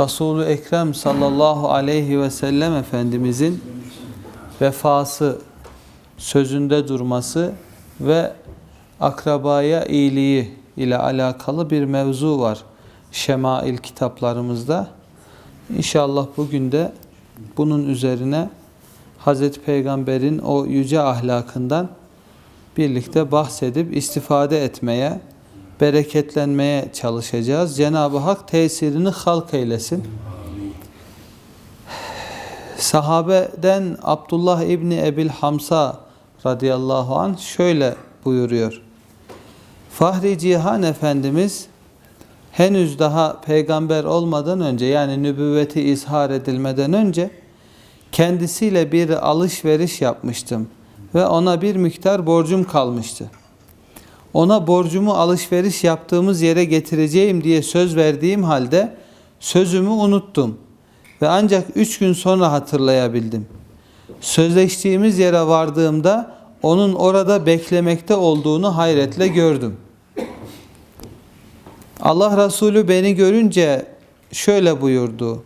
Resulü Ekrem sallallahu aleyhi ve sellem Efendimizin vefası, sözünde durması ve akrabaya iyiliği ile alakalı bir mevzu var Şemail kitaplarımızda. İnşallah bugün de bunun üzerine Hazreti Peygamber'in o yüce ahlakından birlikte bahsedip istifade etmeye, bereketlenmeye çalışacağız. Cenab-ı Hak tesirini halk eylesin. Sahabeden Abdullah İbni Ebil Hamsa radıyallahu anh şöyle buyuruyor. Fahri Cihan Efendimiz henüz daha peygamber olmadan önce yani nübüvveti izhar edilmeden önce kendisiyle bir alışveriş yapmıştım ve ona bir miktar borcum kalmıştı ona borcumu alışveriş yaptığımız yere getireceğim diye söz verdiğim halde sözümü unuttum ve ancak üç gün sonra hatırlayabildim. Sözleştiğimiz yere vardığımda onun orada beklemekte olduğunu hayretle gördüm. Allah Resulü beni görünce şöyle buyurdu.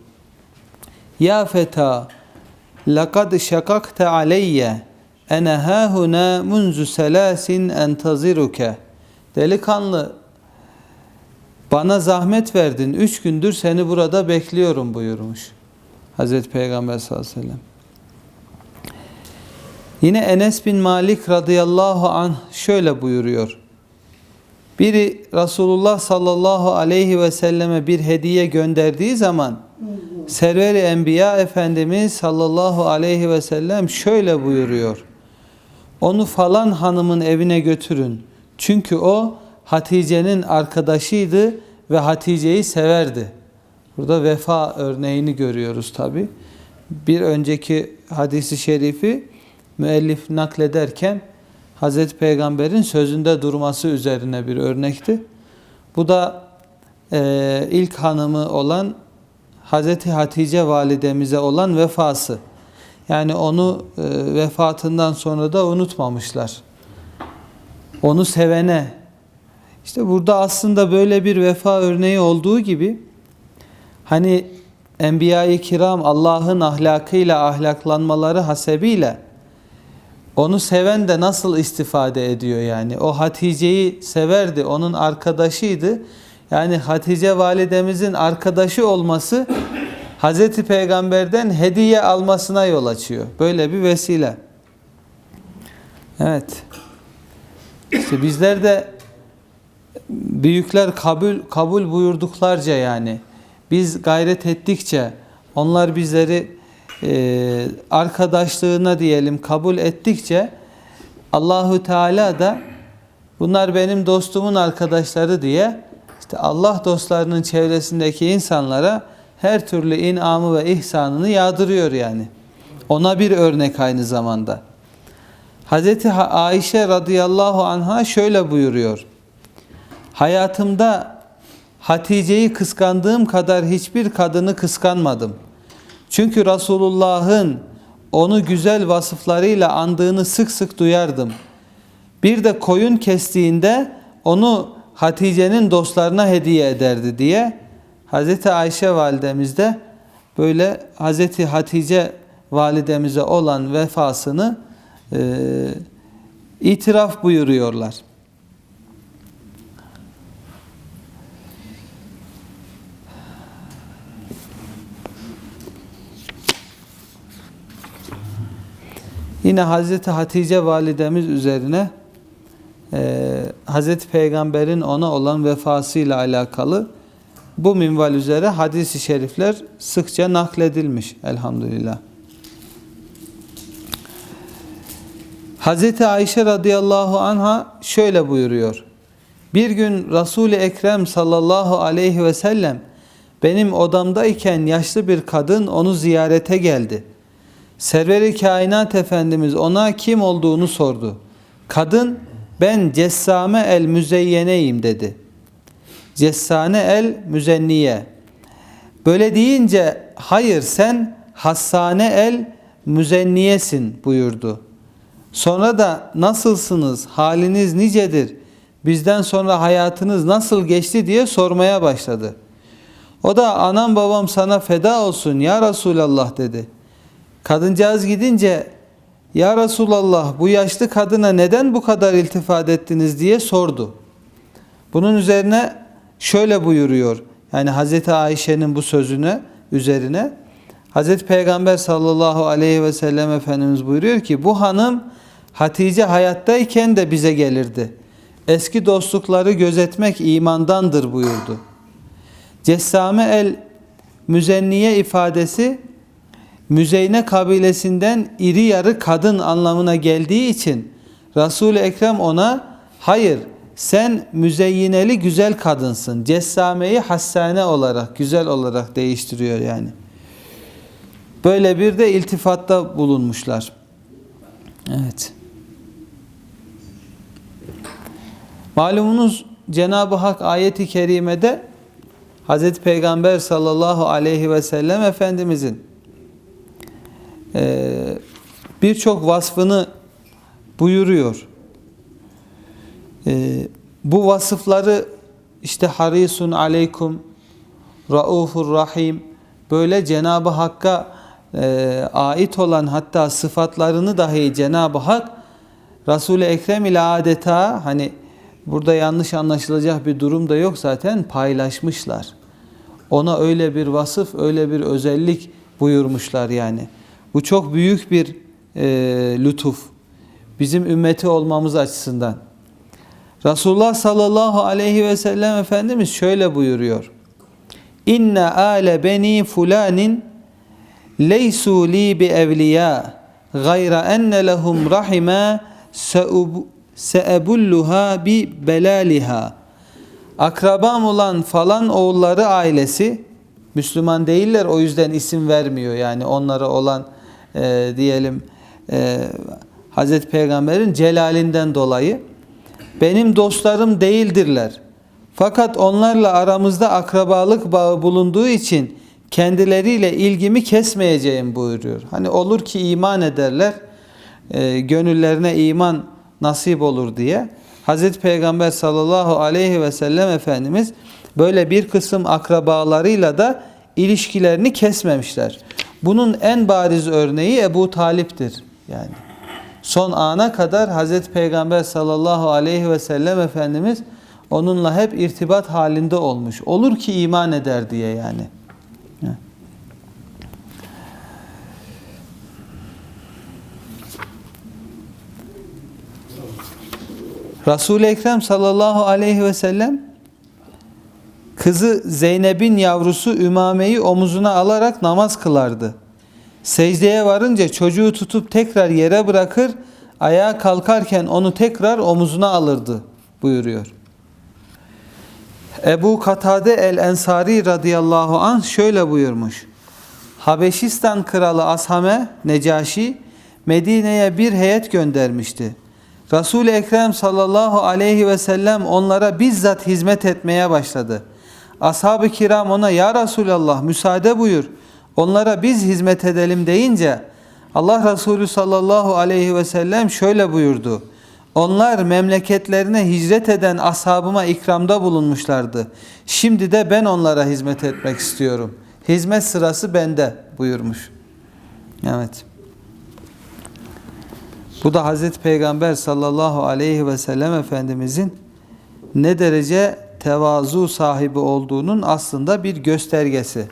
Ya feta, lakad şakakte aleyye.'' Ene hâhuna munzu selâsin entaziruke. Delikanlı bana zahmet verdin. Üç gündür seni burada bekliyorum buyurmuş. Hazreti Peygamber sallallahu aleyhi ve sellem. Yine Enes bin Malik radıyallahu anh şöyle buyuruyor. Biri Resulullah sallallahu aleyhi ve selleme bir hediye gönderdiği zaman Server-i Enbiya Efendimiz sallallahu aleyhi ve sellem şöyle buyuruyor. Onu falan hanımın evine götürün. Çünkü o Hatice'nin arkadaşıydı ve Hatice'yi severdi. Burada vefa örneğini görüyoruz tabi. Bir önceki hadisi şerifi müellif naklederken Hazreti Peygamber'in sözünde durması üzerine bir örnekti. Bu da e, ilk hanımı olan Hazreti Hatice validemize olan vefası. Yani onu e, vefatından sonra da unutmamışlar. Onu sevene. İşte burada aslında böyle bir vefa örneği olduğu gibi hani Enbiya-i Kiram Allah'ın ahlakıyla ahlaklanmaları hasebiyle onu seven de nasıl istifade ediyor yani. O Hatice'yi severdi, onun arkadaşıydı. Yani Hatice validemizin arkadaşı olması Hazreti Peygamber'den hediye almasına yol açıyor. Böyle bir vesile. Evet. İşte bizler de büyükler kabul kabul buyurduklarca yani biz gayret ettikçe onlar bizleri e, arkadaşlığına diyelim kabul ettikçe Allahu Teala da bunlar benim dostumun arkadaşları diye işte Allah dostlarının çevresindeki insanlara her türlü inamı ve ihsanını yağdırıyor yani. Ona bir örnek aynı zamanda. Hazreti Ayşe radıyallahu anha şöyle buyuruyor. Hayatımda Hatice'yi kıskandığım kadar hiçbir kadını kıskanmadım. Çünkü Resulullah'ın onu güzel vasıflarıyla andığını sık sık duyardım. Bir de koyun kestiğinde onu Hatice'nin dostlarına hediye ederdi diye Hazreti Ayşe validemiz de böyle Hazreti Hatice validemize olan vefasını e, itiraf buyuruyorlar. Yine Hazreti Hatice validemiz üzerine e, Hazreti Peygamber'in ona olan vefasıyla alakalı bu minval üzere hadis-i şerifler sıkça nakledilmiş elhamdülillah. Hazreti Ayşe radıyallahu anha şöyle buyuruyor. Bir gün Resul-i Ekrem sallallahu aleyhi ve sellem benim odamdayken yaşlı bir kadın onu ziyarete geldi. Server-i Kainat Efendimiz ona kim olduğunu sordu. Kadın ben Cessame el Müzeyyeneyim dedi. Cessane el Müzenniye. Böyle deyince hayır sen Hassane el Müzenniyesin buyurdu. Sonra da nasılsınız, haliniz nicedir, bizden sonra hayatınız nasıl geçti diye sormaya başladı. O da anam babam sana feda olsun ya Resulallah dedi. Kadıncağız gidince ya Resulallah bu yaşlı kadına neden bu kadar iltifat ettiniz diye sordu. Bunun üzerine şöyle buyuruyor. Yani Hazreti Ayşe'nin bu sözüne üzerine Hazreti Peygamber sallallahu aleyhi ve sellem Efendimiz buyuruyor ki bu hanım Hatice hayattayken de bize gelirdi. Eski dostlukları gözetmek imandandır buyurdu. Cessame el müzenniye ifadesi Müzeyne kabilesinden iri yarı kadın anlamına geldiği için Resul-i Ekrem ona hayır sen müzeyyineli güzel kadınsın. Cessameyi hassane olarak, güzel olarak değiştiriyor yani. Böyle bir de iltifatta bulunmuşlar. Evet. Malumunuz Cenab-ı Hak ayeti kerimede Hazreti Peygamber sallallahu aleyhi ve sellem Efendimizin birçok vasfını buyuruyor. Bu vasıfları işte harisun aleykum, raufur rahim böyle Cenab-ı Hakk'a e, ait olan hatta sıfatlarını dahi Cenab-ı Hak Resul-i Ekrem ile adeta hani burada yanlış anlaşılacak bir durum da yok zaten paylaşmışlar. Ona öyle bir vasıf, öyle bir özellik buyurmuşlar yani. Bu çok büyük bir e, lütuf. Bizim ümmeti olmamız açısından. Resulullah sallallahu aleyhi ve sellem Efendimiz şöyle buyuruyor. İnne ale beni fulanin leysu li bi evliya gayra enne lehum rahime seebulluha bi belaliha. Akrabam olan falan oğulları ailesi Müslüman değiller o yüzden isim vermiyor yani onlara olan e, diyelim e, Hazreti Peygamber'in celalinden dolayı benim dostlarım değildirler. Fakat onlarla aramızda akrabalık bağı bulunduğu için kendileriyle ilgimi kesmeyeceğim buyuruyor. Hani olur ki iman ederler, e, gönüllerine iman nasip olur diye. Hazreti Peygamber sallallahu aleyhi ve sellem Efendimiz böyle bir kısım akrabalarıyla da ilişkilerini kesmemişler. Bunun en bariz örneği Ebu Talip'tir. Yani son ana kadar Hazreti Peygamber sallallahu aleyhi ve sellem Efendimiz onunla hep irtibat halinde olmuş. Olur ki iman eder diye yani. Resul-i Ekrem sallallahu aleyhi ve sellem kızı Zeynep'in yavrusu Ümame'yi omuzuna alarak namaz kılardı. Secdeye varınca çocuğu tutup tekrar yere bırakır, ayağa kalkarken onu tekrar omuzuna alırdı buyuruyor. Ebu Katade el-Ensari radıyallahu anh şöyle buyurmuş. Habeşistan kralı Ashame Necaşi Medine'ye bir heyet göndermişti. Resul-i Ekrem sallallahu aleyhi ve sellem onlara bizzat hizmet etmeye başladı. Ashab-ı kiram ona ya Resulallah müsaade buyur onlara biz hizmet edelim deyince Allah Resulü sallallahu aleyhi ve sellem şöyle buyurdu. Onlar memleketlerine hicret eden ashabıma ikramda bulunmuşlardı. Şimdi de ben onlara hizmet etmek istiyorum. Hizmet sırası bende buyurmuş. Evet. Bu da Hazreti Peygamber sallallahu aleyhi ve sellem Efendimizin ne derece tevazu sahibi olduğunun aslında bir göstergesi.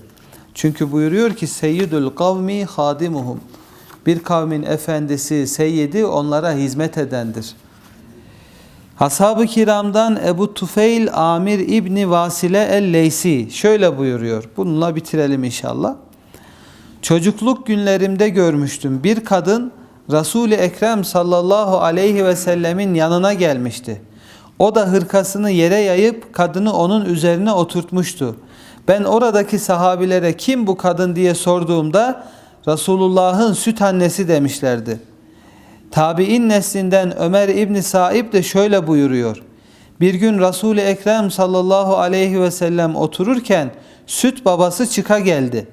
Çünkü buyuruyor ki seyyidül kavmi hadimuhum. Bir kavmin efendisi, seyyidi onlara hizmet edendir. Ashab-ı kiramdan Ebu Tufeil Amir İbni Vasile el-Leysi şöyle buyuruyor. Bununla bitirelim inşallah. Çocukluk günlerimde görmüştüm. Bir kadın Resul-i Ekrem sallallahu aleyhi ve sellemin yanına gelmişti. O da hırkasını yere yayıp kadını onun üzerine oturtmuştu. Ben oradaki sahabilere kim bu kadın diye sorduğumda Resulullah'ın süt annesi demişlerdi. Tabi'in neslinden Ömer İbni Saib de şöyle buyuruyor. Bir gün Resul-i Ekrem sallallahu aleyhi ve sellem otururken süt babası çıka geldi.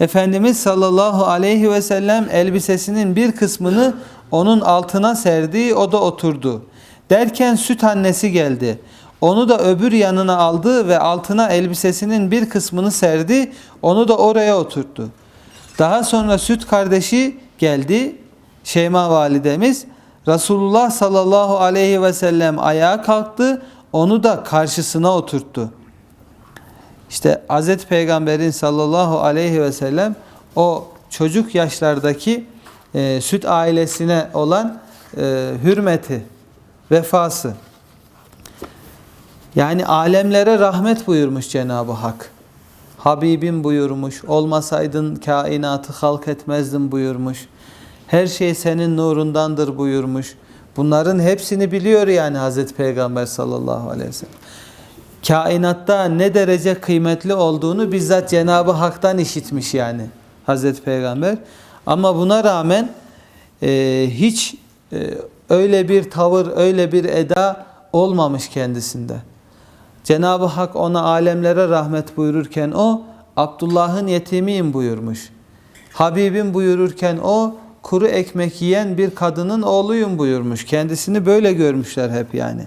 Efendimiz sallallahu aleyhi ve sellem elbisesinin bir kısmını onun altına serdi, o da oturdu. Derken süt annesi geldi. Onu da öbür yanına aldı ve altına elbisesinin bir kısmını serdi. Onu da oraya oturttu. Daha sonra süt kardeşi geldi. Şeyma validemiz. Resulullah sallallahu aleyhi ve sellem ayağa kalktı. Onu da karşısına oturttu. İşte Hazreti Peygamber'in sallallahu aleyhi ve sellem o çocuk yaşlardaki e, süt ailesine olan e, hürmeti, vefası. Yani alemlere rahmet buyurmuş Cenab-ı Hak. Habibim buyurmuş. Olmasaydın kainatı halk etmezdim buyurmuş. Her şey senin nurundandır buyurmuş. Bunların hepsini biliyor yani Hazreti Peygamber sallallahu aleyhi ve sellem. Kainatta ne derece kıymetli olduğunu bizzat Cenab-ı Hak'tan işitmiş yani Hazreti Peygamber. Ama buna rağmen e, hiç e, öyle bir tavır, öyle bir eda olmamış kendisinde. Cenab-ı Hak ona alemlere rahmet buyururken o Abdullah'ın yetimiyim buyurmuş. Habibim buyururken o kuru ekmek yiyen bir kadının oğluyum buyurmuş. Kendisini böyle görmüşler hep yani.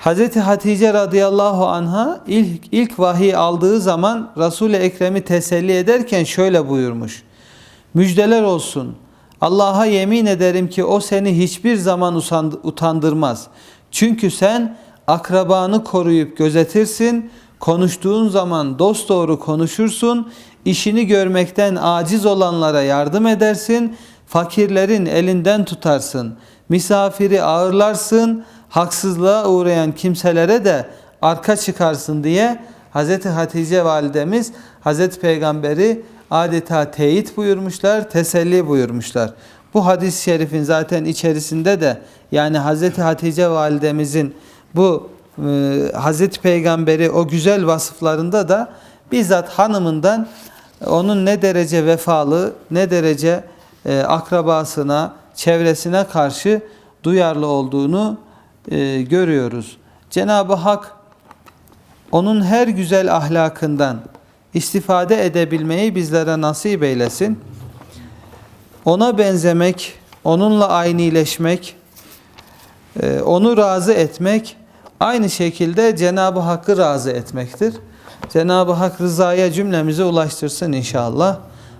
Hazreti Hatice radıyallahu anha ilk, ilk vahiy aldığı zaman Resul-i Ekrem'i teselli ederken şöyle buyurmuş. Müjdeler olsun. Allah'a yemin ederim ki o seni hiçbir zaman utandırmaz. Çünkü sen akrabanı koruyup gözetirsin, konuştuğun zaman dosdoğru konuşursun, işini görmekten aciz olanlara yardım edersin, fakirlerin elinden tutarsın, misafiri ağırlarsın, haksızlığa uğrayan kimselere de arka çıkarsın diye Hz. Hatice validemiz Hz. Peygamberi adeta teyit buyurmuşlar, teselli buyurmuşlar. Bu hadis-i şerifin zaten içerisinde de yani Hz. Hatice validemizin bu e, Hazreti Peygamberi o güzel vasıflarında da bizzat hanımından onun ne derece vefalı, ne derece e, akrabasına, çevresine karşı duyarlı olduğunu e, görüyoruz. Cenab-ı Hak onun her güzel ahlakından istifade edebilmeyi bizlere nasip eylesin. Ona benzemek, onunla aynileşmek, onu razı etmek aynı şekilde Cenab-ı Hakk'ı razı etmektir. Cenab-ı Hak rızaya cümlemizi ulaştırsın inşallah.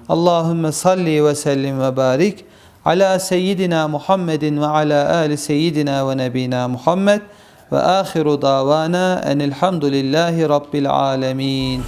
Allahümme salli ve sellim ve barik ala seyyidina Muhammedin ve ala ali seyyidina ve nebina Muhammed ve ahiru davana enilhamdülillahi rabbil alemin.